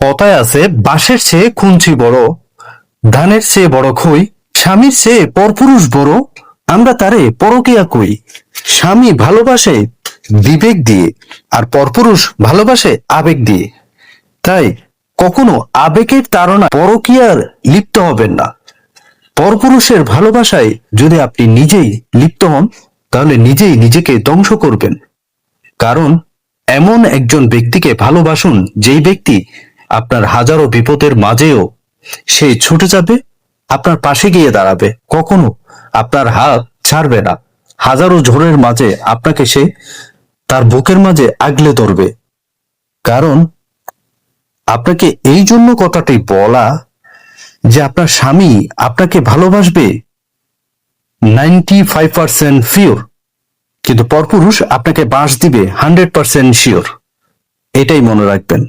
কথায় আছে বাঁশের চেয়ে খুঞ্চি বড় ধানের চেয়ে বড় খই, স্বামীর চেয়ে পরপুরুষ বড়, আমরা তারে পরকিয়া কই। স্বামী ভালোবাসে বিবেক দিয়ে, আর পরপুরুষ ভালোবাসে আবেগ দিয়ে। তাই কখনো আবেগের তাড়না পরকিয়ার লিপ্ত হবেন না। পরপুরুষের ভালোবাসায় যদি আপনি নিজেই লিপ্ত হন, তাহলে নিজেই নিজেকে ধ্বংস করবেন। কারণ এমন একজন ব্যক্তিকে ভালোবাসুন যেই ব্যক্তি আপনার হাজারো বিপদের মাঝেও সে ছুটে যাবে, আপনার পাশে গিয়ে দাঁড়াবে। কখনো আপনার হাত ছাড়বে না। হাজারো ঝড়ের মাঝে আপনাকে সে তার বুকের মাঝে আগলে ধরবে। কারণ আপনাকে এই জন্য কথাটি বলা যে আপনার স্বামী আপনাকে ভালোবাসবে নাইনটি ফাইভ পার্সেন্ট ফিওর কিন্তু পরপুরুষ আপনাকে বাঁশ দিবে হান্ড্রেড পার্সেন্ট শিওর। এটাই মনে রাখবেন।